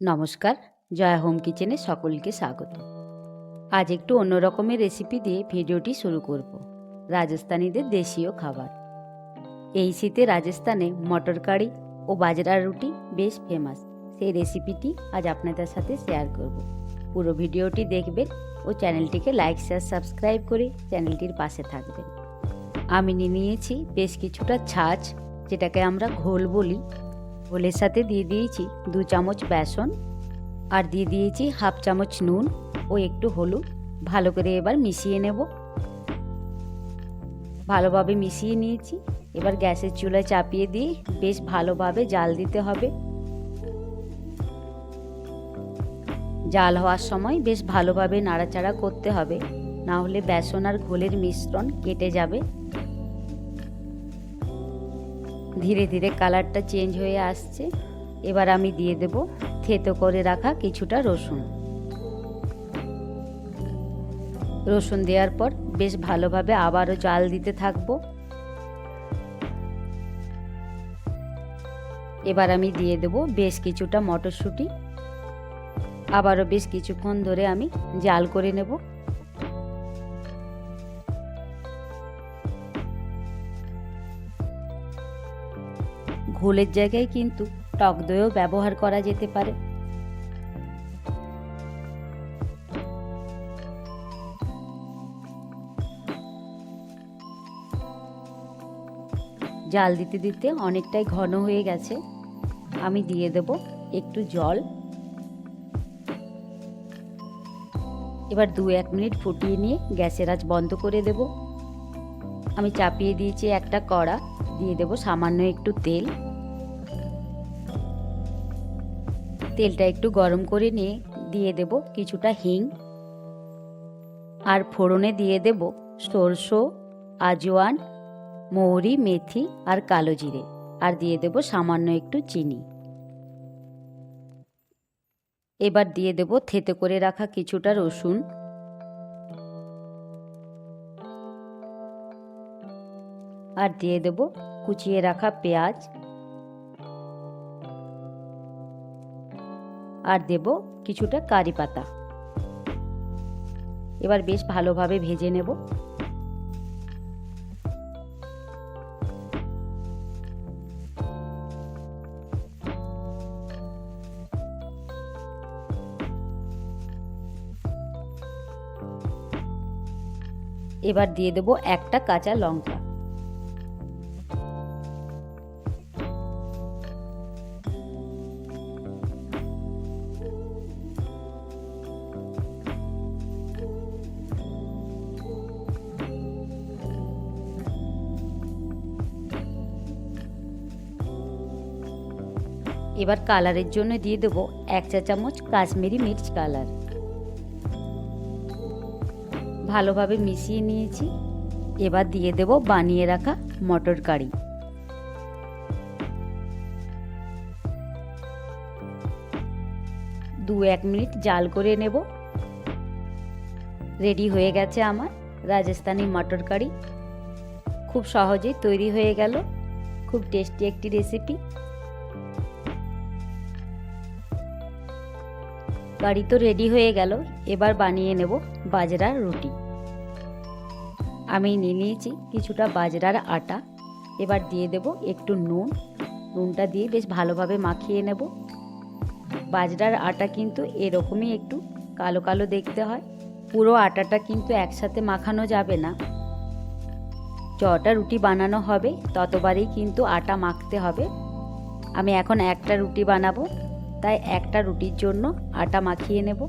নমস্কার, জয়া হোম কিচেনে সকলকে স্বাগত। আজ একটু অন্য রকমের রেসিপি দিয়ে ভিডিওটি শুরু করব। রাজস্থানীদের দেশীয় খাবার। এই শীতে রাজস্থানে মটর কারি ও বাজরার রুটি বেশ ফেমাস সেই রেসিপিটি আজ আপনাদের সাথে শেয়ার করব। পুরো ভিডিওটি দেখবেন ও চ্যানেলটিকে লাইক শেয়ার সাবস্ক্রাইব করে চ্যানেলটির পাশে থাকবেন। আমি নিয়ে নিয়েছি বেশ কিছুটা ছাঁচ, যেটাকে আমরা ঘোল বলি। ঘোলের সাথে দিয়ে দিয়েছি দু চামচ বেসন আর দিয়ে দিয়েছি হাফ চামচ নুন ও একটু হলুদ। ভালো করে এবার মিশিয়ে নেব। ভালোভাবে মিশিয়ে নিয়েছি। এবার গ্যাসের চুলায় চাপিয়ে দিয়ে বেশ ভালোভাবে জাল দিতে হবে। জাল হওয়ার সময় বেশ ভালোভাবে নাড়াচাড়া করতে হবে। না হলে বেসন আর ঘোলের মিশ্রণ কেটে যাবে। ধীরে ধীরে কালারটা চেঞ্জ হয়ে আসছে। এবার আমি দিয়ে দেব থেতো করে রাখা কিছুটা রসুন। রসুন দেওয়ার পর বেশ ভালোভাবে আবারও জাল দিতে থাকব। এবার আমি দিয়ে দেব বেশ কিছুটা মটরশুঁটি। আবারও বেশ কিছুক্ষণ ধরে আমি জাল করে নেব। ঘোলের জায়গায় কিন্তু টক দইও ব্যবহার করা যেতে পারে। জাল দিতে দিতে অনেকটাই ঘন হয়ে গেছে। আমি দিয়ে দেব একটু জল। এবার দু এক মিনিট ফুটিয়ে নিয়ে গ্যাসের আঁচ বন্ধ করে দেব। আমি চাপিয়ে দিয়েছি একটা কড়া, দিয়ে দেব সামান্য একটু তেল। তেলটা একটু গরম করে নিয়ে দিয়ে দেব কিছুটা হিং আর ফোড়নে দিয়ে দেব সরষো, আজওয়ান, মৌরি, মেথি আর কালো জিরে। আর দিয়ে দেব সামান্য একটু চিনি। এবার দিয়ে দেব থেতে করে রাখা কিছুটা রসুন। আর দিয়ে দেব কুচিয়ে রাখা পেঁয়াজ। আর দেব কিছুটা কারি পাতা। এবার বেশ ভালোভাবে ভেজে নেব। এবার দিয়ে দেব একটা কাঁচা লঙ্কা। এবার কালারের জন্য দিয়ে দেব এক চা চামচ কাশ্মীরি মির্চ কালার। ভালোভাবে মিশিয়ে নিয়েছি। এবার দিয়ে দেব বানিয়ে রাখা মটর কারি। দু এক মিনিট জাল করে নেব। রেডি হয়ে গেছে আমার রাজস্থানি মটর কারি। খুব সহজেই তৈরি হয়ে গেল। খুব টেস্টি একটি রেসিপি। কারি তো রেডি হয়ে গেল, এবার বানিয়ে নেব বাজরার রুটি। আমি নিয়ে নিয়েছি কিছুটা বাজরার আটা, এবার দিয়ে দেব একটু নুন। নুনটা দিয়ে বেশ ভালোভাবে মাখিয়ে নেব। বাজরার আটা কিন্তু এরকমই একটু কালো কালো দেখতে হয়। পুরো আটাটা কিন্তু একসাথে মাখানো যাবে না। যটা রুটি বানানো হবে, ততবারই কিন্তু আটা মাখতে হবে। আমি এখন একটা রুটি বানাবো। তাই একটা রুটির জন্য আটা মাখিয়ে নেব।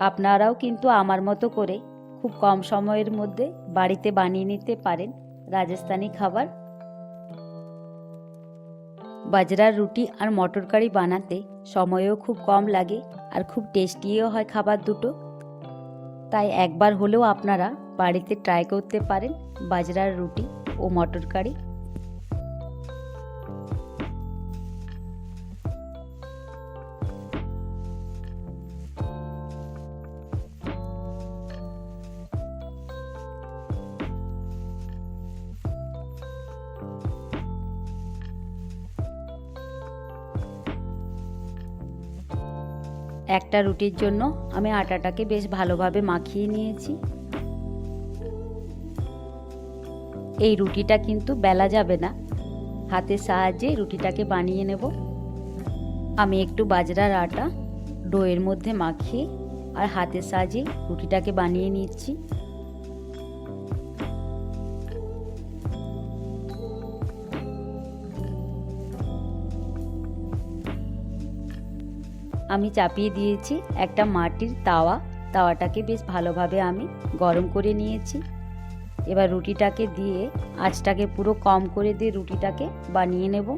আপনারাও কিন্তু আমার মতো করে খুব কম সময়ের মধ্যে বাড়িতে বানিয়ে নিতে পারেন রাজস্থানি খাবার। বাজরার রুটি আর মটর কারি বানাতে সময়ও খুব কম লাগে আর খুব টেস্টিও হয় খাবার দুটো। তাই একবার হলেও আপনারা বাড়িতে ট্রাই করতে পারেন বাজরার রুটি ও মটর কারি একটা রুটির জন্য আমি আটাটাকে বেশ ভালোভাবে মাখিয়ে নিয়েছি। এই রুটিটা কিন্তু বেলা যাবে না। হাতের সাহায্যে রুটিটাকে বানিয়ে নেব। আমি একটু বাজরার আটা ডোয়ের মধ্যে মাখিয়ে আর হাতের সাহায্যে রুটিটাকে বানিয়ে নিচ্ছি। আমি চাপিয়ে দিয়েছি একটা মাটির তাওয়া। তাওয়াটাকে বেশ ভালোভাবে আমি গরম করে নিয়েছি। এবার রুটিটাকে দিয়ে আঁচটাকে পুরো কম করে দিয়ে রুটিটাকে বানিয়ে নেব।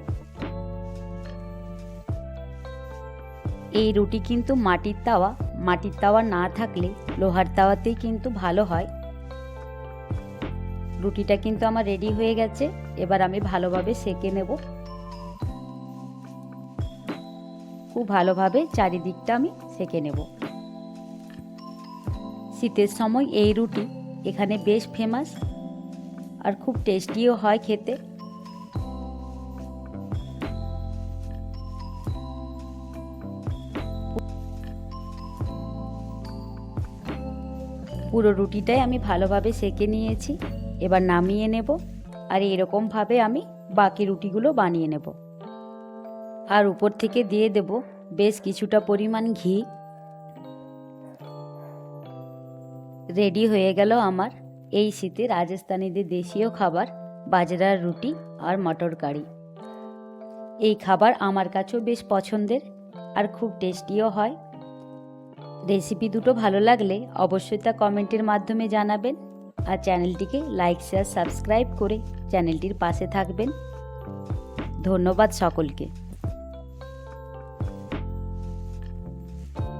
এই রুটি কিন্তু মাটির তাওয়া। মাটির তাওয়া না থাকলে লোহার তাওয়াতেই কিন্তু ভালো হয়। রুটিটা কিন্তু আমার রেডি হয়ে গেছে। এবার আমি ভালোভাবে সেকে নেব। খুব ভালোভাবে চারিদিকটা আমি সেকে নেব। শীতের সময় এই রুটি এখানে বেশ ফেমাস আর খুব টেস্টিও হয় খেতে। পুরো রুটিটাই আমি ভালোভাবে সেকে নিয়েছি। এবার নামিয়ে নেব আর এরকমভাবে আমি বাকি রুটিগুলো বানিয়ে নেব। আর উপর থেকে দিয়ে দেব বেশ কিছুটা পরিমাণ ঘি। রেডি হয়ে গেল আমার এই শীতে রাজস্থানীদের দেশীয় খাবার, বাজরার রুটি আর মটর কারি। এই খাবার আমার কাছেও বেশ পছন্দের আর খুব টেস্টিও হয়। রেসিপি দুটো ভালো লাগলে অবশ্যই তা কমেন্টের মাধ্যমে জানাবেন আর চ্যানেলটিকে লাইক, শেয়ার, সাবস্ক্রাইব করে চ্যানেলটির পাশে থাকবেন। ধন্যবাদ সকলকে।